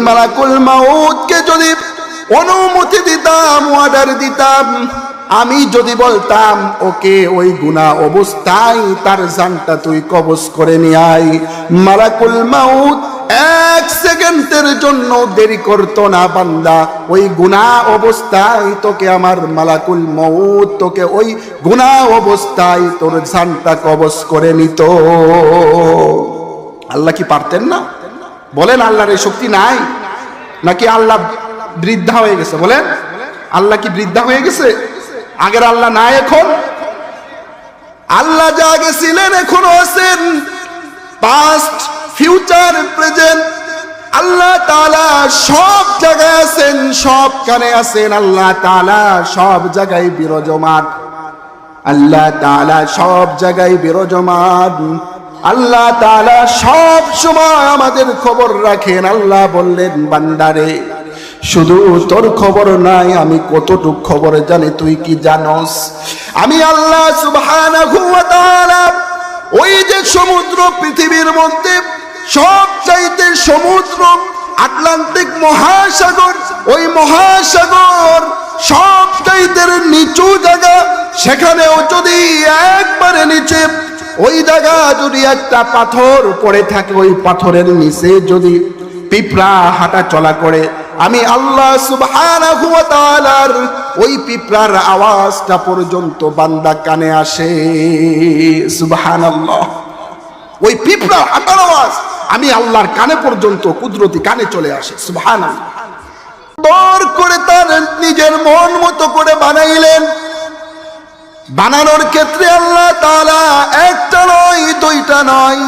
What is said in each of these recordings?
মালাকুল যদি অনুমতি দিতাম অর্ডার দিতাম, আমি যদি বলতাম, ওকে, ওই গুণা অবস্থায় তার জানটা তুই কবজ করে নিয়ে আয়। মালাকুল মাউত এক সেকেন্ডের জন্য দেরি করতো না, বান্দা, ওই গুণা অবস্থায় তোকে আমার মালাকুল মৌত তোকে ওই গুণা অবস্থায় তোর জানটা কবজ করে নিত। আল্লাহ কি পারতেন না? বলেন আল্লাহর এই শক্তি নাই? নাকি আল্লাহ বৃদ্ধা হয়ে গেছে? বলেন, আল্লাহ কি বৃদ্ধা হয়ে গেছে? আগের আল্লাহ নাই, এখন? আল্লাহ যা আগে ছিলেন, এখনও আছেন। পাস্ট ফিউচার প্রেজেন্ট আল্লাহ তাআলা সব জায়গায় আছেন, সব কানে আছেন। আল্লাহ তাআলা সব জায়গায় বিরাজমান। আল্লাহ তাআলা সব জায়গায় বিরাজমান। আল্লাহ তালা সব সময় আমাদের খবর রাখেন। আল্লাহ বললেন, বান্দারে, শুধু তোর খবর নাই, আমি কতটুক খবর জানি, তুই কি জানস? আমি আল্লাহ তাআলা ওই যে সমুদ্র, পৃথিবীর মধ্যে সব চাইতে সমুদ্র, আটলান্টিক মহাসাগর, ওই মহাসাগর সব চাইতে নিচু জায়গা, সেখানেও যদি একবারে নিচে ওই জায়গা যদি একটা পাথর পড়ে থাকে, ওই পাথরের নিচে যদি পিঁপড়া হাঁটা চলা করে, আমি আল্লাহ ওই পিঁপড়ার আওয়াজটা পর্যন্ত বান্দা কানে আসে। সুবহানাল্লাহ। ওই পিঁপড়া হাঁটার আওয়াজ আমি আল্লাহর কানে পর্যন্ত, কুদরতি কানে চলে আসে। সুবহানাল্লাহ। তোর করে তার নিজের মন মতো করে বানাইলেন। বানানোর ক্ষেত্রে আল্লাহ তালা একটা নয়, দুইটা নয়।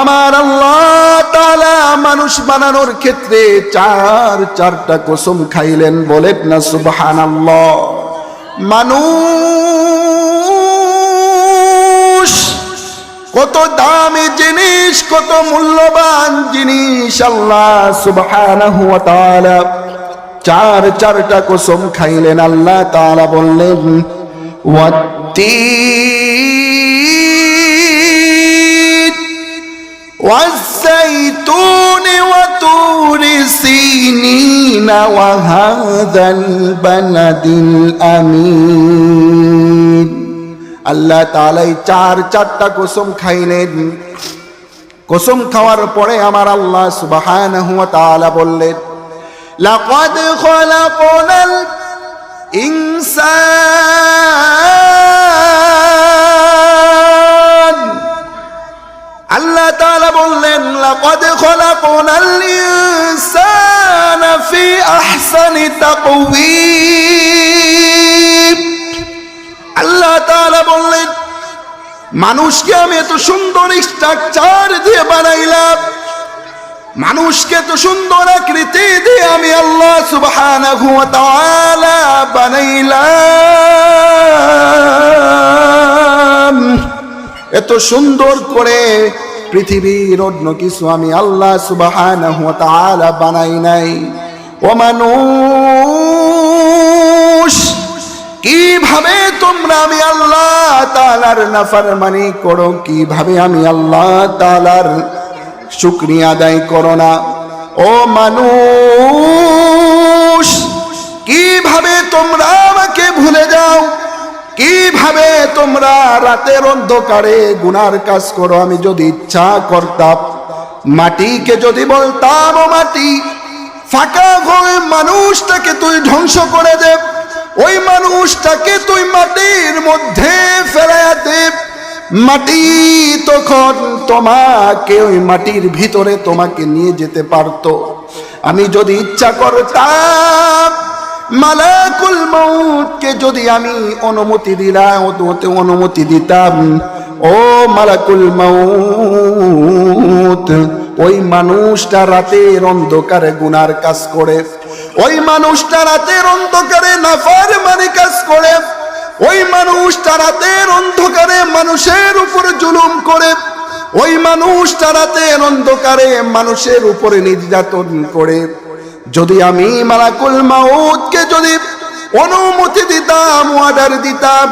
আমার আল্লাহ তালা মানুষ বানানোর ক্ষেত্রে চার, চারটা কসম খাইলেন, বলেন না সুবহানাল্লাহ। মানুষ কত দামি জিনিস, কত মূল্যবান জিনিস আল্লাহ তাআলা চার, চারটা কসম খাইলেন। আল্লাহ তালা বললেন والتين والزيتون وطور سينين وهذا البلد الأمين আল্লাহ তালাই চার চারটা কসম খাইলেন কসম খাওয়ার পরে আমার আল্লাহ সুবহানাহু ওয়া তাআলা বললেন লাকাদ খলাকনাল ইনসান। আল্লাহ তাআলা বললেন, লাকাদ খলাকনাল ইনসানা ফি আহসানি তাকওয়িম। আল্লাহ তাআলা বললেন, মানুষকে আমি এত সুন্দর স্ট্রাকচার দিয়ে বানাইলাম মানুষকে তো সুন্দর আকৃতি দিয়ে আমি আল্লাহ সুবহানাহু বানাইলাম। এত সুন্দর করে পৃথিবীর অন্য কিছু আমি আল্লাহ সুবহানাহু ওয়া তাআলা বানাই নাই। ও মানুষ, কীভাবে তোমরা আমি আল্লাহ তাআলার নাফরমানি করো? কীভাবে আমি আল্লাহ তাআলার শুকরিয়া আদায় করো না। ও মানুষ, কীভাবে তোমরা আমাকে ভুলে যাও? কীভাবে তোমরা রাতের অন্ধকারে গুনার কাজ করো? আমি যদি ইচ্ছা করতাম, মাটিকে যদি বলতাম, ও মাটি, ফাঁকা হয়ে মানুষটাকে তুই ধ্বংস করে দে। ওই মানুষটাকে তুই মাটির মধ্যে ফেলাইয়া দে। মাটি তখন তোমাকে ওই মাটির ভিতরে তোমাকে নিয়ে যেতে পারতো। আমি যদি ইচ্ছা করতাম, মালাকুল মৌতকে যদি আমি অনুমতি দিলাম, ওতে অনুমতি দিতাম। ও মালাকুল মৌত ওই মানুষটা রাতের অন্ধকারে গুনার কাজ করে, ওই মানুষটা রাতের অন্ধকারে নাফার মানে কাজ করে। ওই মানুষটা রাতের অন্ধকারে মানুষের উপরে জুলুম করে। ওই মানুষটা রাতের অন্ধকারে মানুষের উপরে নির্যাতন করে। যদি আমি মালাকুল মাউতকে যদি অনুমতি দিতাম অর্ডার দিতাম,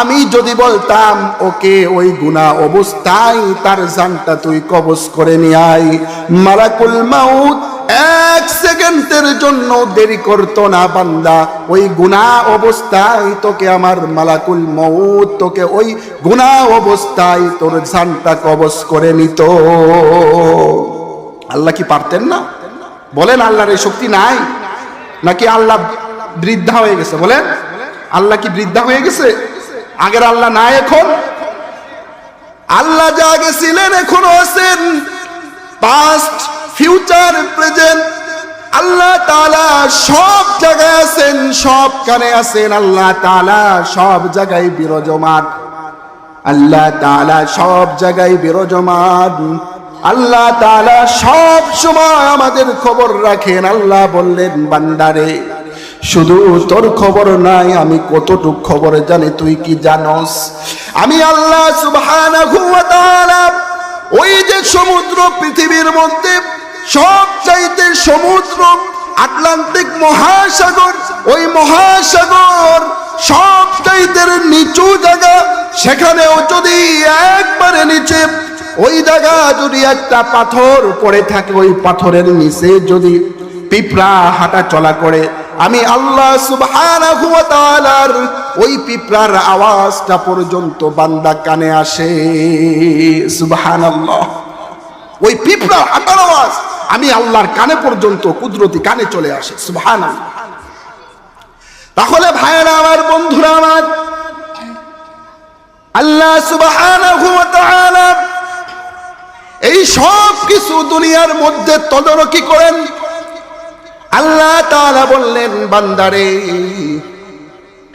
আমি যদি বলতাম, ওকে, ওই গুণা অবস্থায় তার জানটা তুই কবজ করে নিয়ে আয়। মালাকুল মাউত সেকেন্ডের জন্য দেরি করতো না বান্দা। ওই গুণা অবস্থায় তোকে আমার মালাকুল মৌত তোকে ওই গুণা অবস্থায় তোর জানটা কবজ করে নিত। আল্লাহ কি পারতেন না? বলেন আল্লাহর এই শক্তি নাই? নাকি আল্লাহ বৃদ্ধা হয়ে গেছে? বলেন, আল্লাহ কি বৃদ্ধা হয়ে গেছে? আগের আল্লাহ নাই এখন? আল্লাহ যা আগে ছিলেন এখনও আছেন। পাস্ট ফিউচার প্রেজেন্ট আল্লাহ তালা সব জায়গায় আছেন, সব কানে আছেন, আল্লাহ তালা সব জায়গায় বিরাজমান। আল্লাহ তালা সব জায়গায় বিরাজমান। আল্লাহ তালা সব সময় আমাদের খবর রাখেন। আল্লাহ বললেন, বান্দারে, শুধু তোর খবর নাই, আমি কতটুক খবর জানি, তুই কি জানস? আমি আল্লাহ সুবহানাহু ওয়া তাআলা ওই যে সমুদ্র পৃথিবীর মধ্যে সব চাইতে সমুদ্র, আটলান্টিক মহাসাগর, ওই মহাসাগর সব চাইতে নিচু জায়গা। সেখানেও যদি একবারে নিচে, ওই জায়গা যদি একটা পাথর পড়ে থাকে, ওই পাথরের নিচে যদি পিঁপড়া হাঁটা চলা করে, আমি আল্লাহ তাআলার ওই পিঁপড়ার আওয়াজটা পর্যন্ত বান্দা কানে আসে। সুবহানাল্লাহ। ওই পিঁপড়ার হাঁটার আওয়াজ। আমি আল্লাহর কানে পর্যন্ত কুদরতি কানে চলে আসে, সুবহানাল্লাহ। তাহলে ভাইয়েরা, আমার বন্ধুরা, আমার আল্লাহ তাআলা এই সব কিছু দুনিয়ার মধ্যে তদারকি করেন। আল্লাহ তাআলা বললেন, বান্দারে,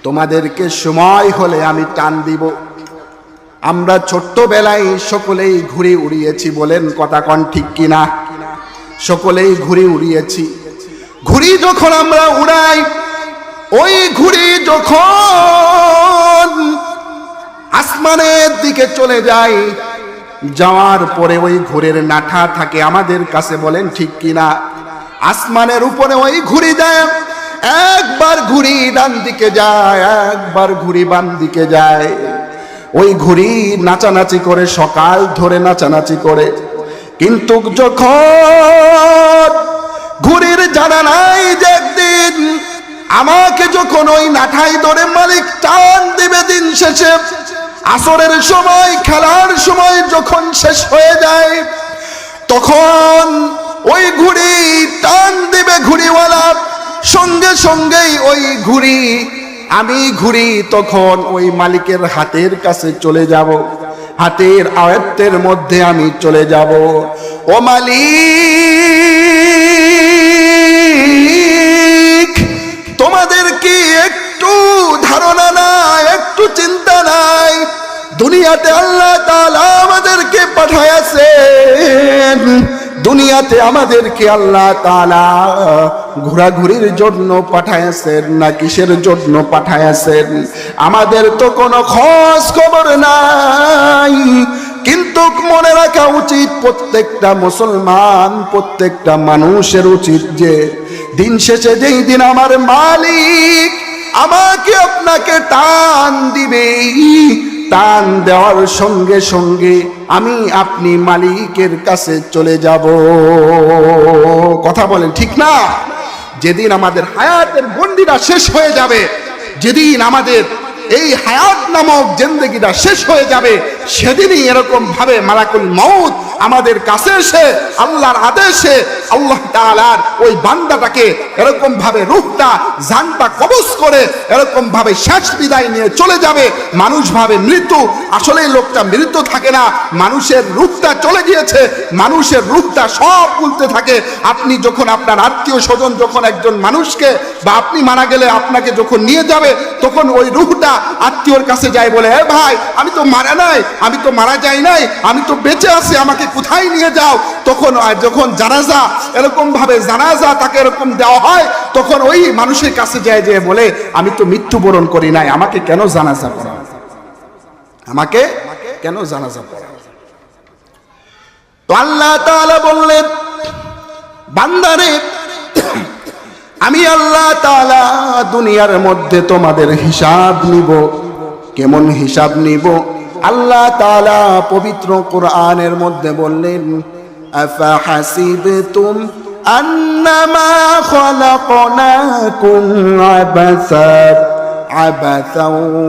তোমাদেরকে সময় হলে আমি টান দিব। আমরা ছোট্টবেলায় সকলেই ঘুরে উড়িয়েছি বলেন কথা কন ঠিক কিনা? সকলেই ঘুরে উড়িয়েছি। ঘুড়ি যখন আমরা উড়াই, ওই ঘুড়ি যখন আসমানের দিকে চলে যায় যাওয়ার পরে ওই ঘুরের নাঠা থাকে আমাদের কাছে বলেন ঠিক কিনা? আসমানের উপরে ওই ঘুড়ি যায়, একবার ঘুড়ি ডান দিকে যায়, একবার ঘুরি বাম দিকে যায়। ওই ঘুড়ি নাচানাচি করে, সকাল ধরে নাচানাচি করে। কিন্তু যখন ঘুড়ির জানা নাই যে একদিন আমাকে যখন ওই নাঠাই ধরে মালিক টান দিবে দিন শেষে, আসরের সময়, খেলার সময় যখন শেষ হয়ে যায়, তখন ওই ঘুড়ি টান দিবে ঘুড়িওয়ালা। সঙ্গে সঙ্গেই ওই ঘুড়ি, আমি ঘুড়ি তখন ওই মালিকের হাতের কাছে চলে যাব। হাতের আয়ত্তের মধ্যে আমি চলে যাব। ও মালিক, তোমাদের কি একটু ধারণা নাই, একটু চিন্তা নাই? দুনিয়াতে আল্লাহ তাআলা আমাদেরকে পাঠাইয়াছেন দুনিয়াতে আমাদেরকে আল্লাহ তাআলা ঘোরাঘুরির জন্য পাঠাইয়াছেন না কিসের জন্য পাঠাইয়াছেন? আমাদের তো কোনো খোঁজ খবর নাই। কিন্তু মনে রাখা উচিত প্রত্যেকটা মুসলমান, প্রত্যেকটা মানুষের উচিত যে দিন শেষে যেই দিন আমার মালিক আমাকে আপনাকে টান দিবে, টান দেওয়ার সঙ্গে সঙ্গে আমি আপনি মালিকের কাছে চলে যাব। কথা বলেন, ঠিক না? যেদিন আমাদের হায়াতের গন্ডিটা শেষ হয়ে যাবে, যেদিন আমাদের এই হায়াত নামক জিন্দগিটা শেষ হয়ে যাবে সেদিনই এরকম ভাবে মালাকুল মৌত আমাদের কাছে এসে, আল্লাহর আদেশে আল্লাহ তাআলার ওই বান্দাটাকে এরকম ভাবে রূহটা, জানটা কবজ করে এরকম ভাবে শেষ বিদায় নিয়ে চলে যাবে। মানুষ ভাবে মৃত্যু আসলে লোকটা মৃত্যু থাকে না। মানুষের রূপটা চলে গিয়েছে, মানুষের রূপটা সব বলতে থাকে। আপনি যখন আপনার আত্মীয় স্বজন যখন একজন মানুষকে বা আপনি মারা গেলে আপনাকে যখন নিয়ে যাবে, তখন ওই রূহটা আত্মীয়র কাছে যায় বলে, এ ভাই, আমি তো মারা নাই আমি তো মারা যাই নাই, আমি তো বেঁচে আছি, আমাকে কোথায় নিয়ে যাও? তখন যখন জানাজা এরকম ভাবে জানাজা তাকে এরকম দেওয়া হয়, তখন ওই মানুষের কাছে যায় যে বলে, আমি তো মৃত্যুবরণ করি নাই, আমাকে কেন জানাজা পড়া আমাকে কেন জানাজা পড়া তো আল্লাহ তাআলা বললেন, বান্দারে, আমি আল্লাহ তাআলা দুনিয়ার মধ্যে তোমাদের হিসাব নিব। কেমন হিসাব নিব? আল্লাহ তাআলা পবিত্র কোরআনের মধ্যে বললেন আফাহাসিবতুম أنما خلقناكم عبثا عبثا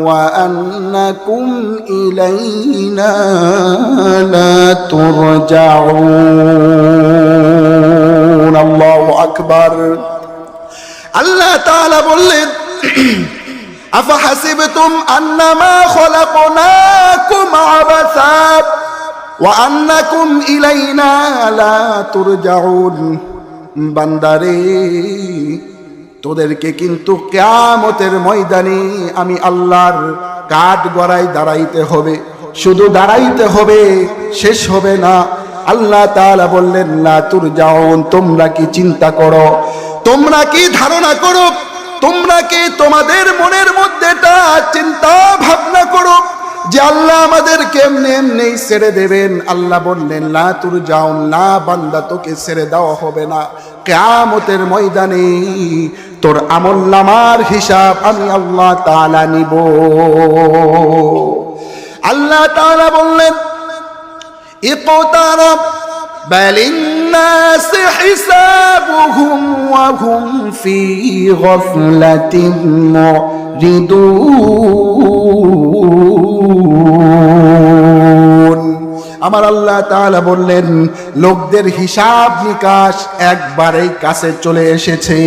وأنكم إلينا لا ترجعون الله أكبر الله تعالى বললেন أفحسبتم أنما خلقناكم عبثا وأنكم إلينا لا ترجعون বান্দারে তোদেরকে কিন্তু কেয়ামতের ময়দানে আমি আল্লাহর কাঠ গড়াই দাঁড়াইতে হবে শুধু দাঁড়াইতে হবে শেষ হবে না আল্লাহ তাআলা বললেন না তুর যাওন তোমরা কি চিন্তা করো তোমরা কি ধারণা করো তোমরা কি তোমাদের মনের মধ্যে এটা চিন্তা ভাবনা করো যে আল্লাহ আমাদের কেমনে এমনি ছেড়ে দেবেন। আল্লাহ বললেন না তুর যাও না বান্দা, তোকে ছেড়ে দেওয়া হবে না। কেয়ামতের ময়দানে তোর আমল নামার হিসাব আমি আল্লাহ তালা নিব। আল্লাহ তালা বললেন ইকো তারা الناس حسابهم وهم في غفلة معرضون আমার আল্লাহ তাআলা বললেন লোকদের হিসাব নিকাশ একবারেই কাছে চলে এসেছে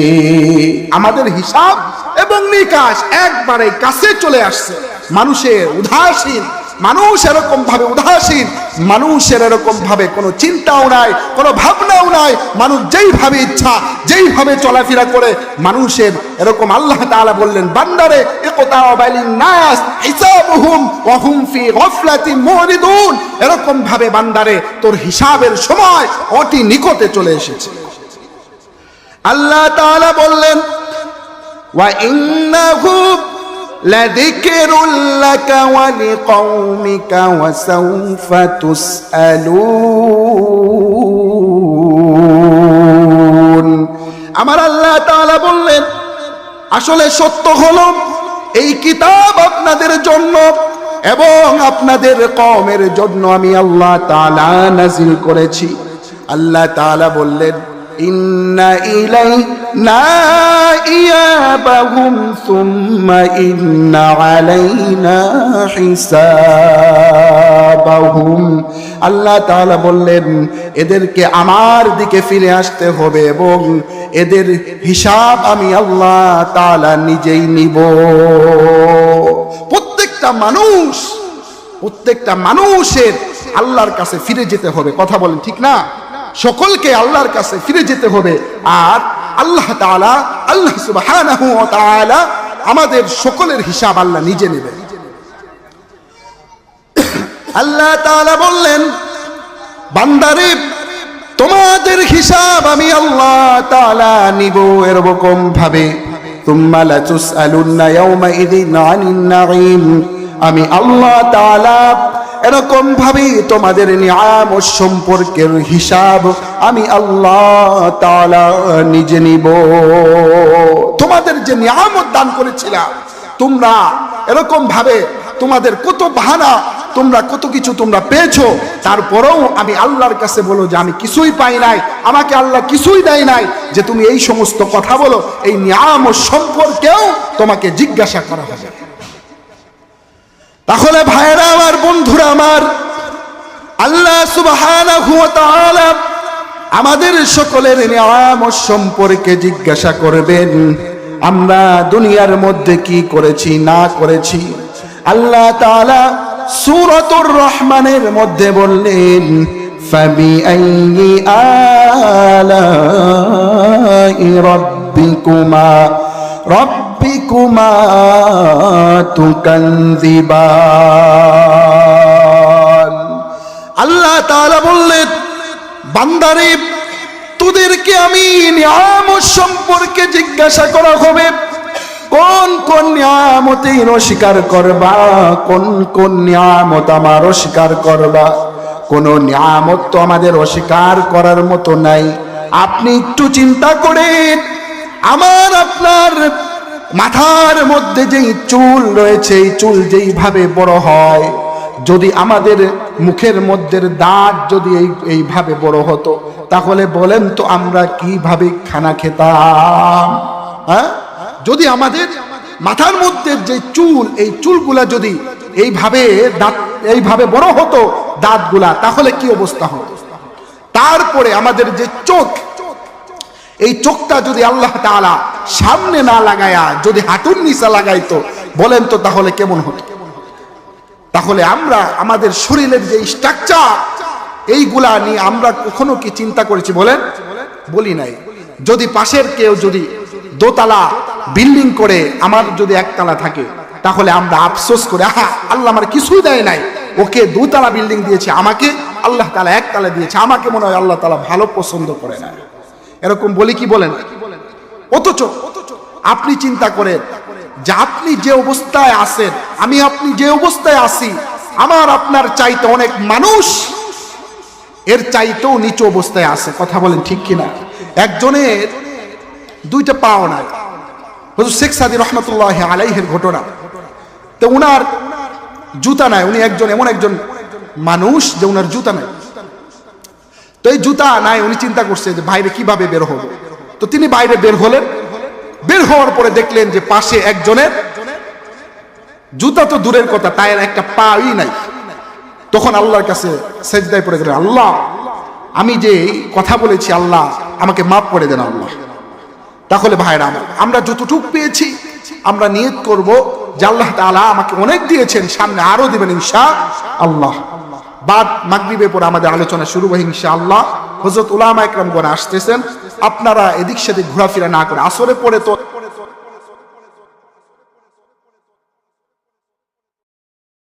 আমাদের হিসাব এবং নিকাশ একবারে কাছে চলে আসছে মানুষের উদাসীন মানুষ এরকম ভাবে উদাসীন মানুষের এরকম ভাবে কোনো চিন্তাও নাই, কোনো ভাবনাও নাই। মানুষ যেইভাবে ইচ্ছা যেইভাবে চলাফেরা করে, মানুষের এরকম আল্লাহ তাআলা বললেন, বান্দারে এরকম ভাবে বান্দারে, তোর হিসাবের সময় অতি নিকটে চলে এসেছে। আল্লাহ তাআলা বললেন, ওয়া لذكر لك ولقومك وسوف تسألون আমার আল্লাহ তাআলা বললেন আসলে সত্য হলো এই কিতাব আপনাদের জন্য এবং আপনাদের কমের জন্য আমি আল্লাহ তাআলা নাজিল করেছি আল্লাহ তাআলা বললেন আল্লাহ তাআলা বললেন, এদেরকে আমার দিকে ফিরে আসতে হবে এবং এদের হিসাব আমি আল্লাহ তাআলা নিজেই নিব। প্রত্যেকটা মানুষ, প্রত্যেকটা মানুষের আল্লাহর কাছে ফিরে যেতে হবে। কথা বলেন ঠিক না? সকলকে আল্লাহর কাছে ফিরে যেতে হবে। আর আল্লাহ তাআলা আল্লাহ তাআলা আমাদের সকলের হিসাব আল্লাহ নিজে নেবে আল্লাহ তাআলা বললেন, বান্দারে, তোমাদের হিসাব আমি আল্লাহ তাআলা নিব এরকম ভাবে। আমি আল্লাহ তাআলা এরকম ভাবে তোমাদের নিয়াম ও সম্পর্কের হিসাব আমি আল্লাহ তাআলা নিজে নিব। তোমাদের যে নিয়ামত দান করেছিলাম, তোমরা এরকম ভাবে তোমাদের কত বাহানা, তোমরা কত কিছু তোমরা পেয়েছ, তারপরেও আমি আল্লাহর কাছে বলো যে আমি কিছুই পাই নাই, আমাকে আল্লাহ কিছুই দেয় নাই, যে তুমি এই সমস্ত কথা বলো, এই নিয়াম ও সম্পর্কেও তোমাকে জিজ্ঞাসা করা হবে। তাহলে ভাইরা আমার বন্ধুরা আমার আল্লাহ সুবহানাহু ওয়া তাআলা আমাদের সকলের নিয়াম ও সম্পর্কে জিজ্ঞাসা করবেন আমরা দুনিয়ার মধ্যে কি করেছি না করেছি আল্লাহ তাআলা সূরাতুর রহমানের মধ্যে বললেন فبأي آلاء ربكما রব্বিকুমা তুকানজিবান আল্লাহ তাআলা বললেন, বান্দারে, তোদেরকে আমি নিয়ামত সম্পর্কে জিজ্ঞাসা করা হবে। কোন কোন নিয়ামতের অস্বীকার করবা? কোন কোন নিয়ামত আমার অস্বীকার করবা? কোন নিয়ামত তো আমাদের অস্বীকার করার মতো নাই। আপনি একটু চিন্তা করেন। আমার আপনার মাথার মধ্যে যেই চুল রয়েছে, এই চুল যেইভাবে বড় হয়, যদি আমাদের মুখের মধ্যে দাঁত যদি এই, এইভাবে বড় হতো, তাহলে বলেন তো আমরা কীভাবে খানা খেতাম? হ্যাঁ? যদি আমাদের মাথার মধ্যে যে চুল, এই চুলগুলা যদি এইভাবে দাঁত, এইভাবে বড় হতো দাঁতগুলা, তাহলে কি অবস্থা হতো? তারপরে আমাদের যে চোখ এই চোখটা যদি আল্লাহ তাআলা সামনে না লাগায়া যদি হাঁটুর নিচা লাগাইতো, বলেন তো তাহলে কেমন হতো? তাহলে আমরা, আমাদের শরীরের যে স্ট্রাকচার এইগুলা নিয়ে আমরা কখনো কি চিন্তা করেছি বলেন? বলি নাই। যদি পাশের কেউ যদি দোতলা বিল্ডিং করে, আমার যদি একতলা থাকে, তাহলে আমরা আফসোস করে, আহা, আল্লাহ আমার কিছুই দেয় নাই। ওকে দুতলা বিল্ডিং দিয়েছে, আমাকে আল্লাহ তালা একতলা দিয়েছে, আমাকে মনে হয় আল্লাহ তালা ভালো পছন্দ করে না এরকম বলি কি বলেন? অথচ আপনি চিন্তা করেন যে আপনি যে অবস্থায় আছেন, আমি আপনি যে অবস্থায় আছি, আমার আপনার চাইতে অনেক মানুষ এর চাইতেও নিচু অবস্থায় আছে। কথা বলেন ঠিক কিনা? একজনের দুইটা পাও নাই। হুজুর শেখ সাদি রহমতুল্লাহ আলাইহের ঘটনা। তো উনার জুতা নাই। উনি একজন এমন একজন মানুষ যে উনার জুতা নাই। তো এই জুতা নাই, উনি চিন্তা করছে যে বাইরে কীভাবে বের হব? তো তিনি বাইরে বের হলেন। বের হওয়ার পরে দেখলেন যে পাশে একজনের জুতা তো দূরের কথা তাই একটা পাই নাই। তখন আল্লাহর কাছে সেজদায় পড়ে গেলেন, আল্লাহ, আমি যে কথা বলেছি, আল্লাহ, আমাকে মাফ করে দেন আল্লাহ। তাহলে ভাইরা, আমার যতটুক পেয়েছি, আমরা নিয়ত করব যে আল্লাহ তাআলা আমাকে অনেক দিয়েছেন, সামনে আরও দিবেন ইনশা আল্লাহ। বাদ মাগরিবের পরে আমাদের আলোচনা শুরু হয় ইনশা আল্লাহ হজরত উলামা একরাম গণ আসতেছেন। আপনারা এদিক সেদিক ঘোরাফেরা না করে আসরে পরে তো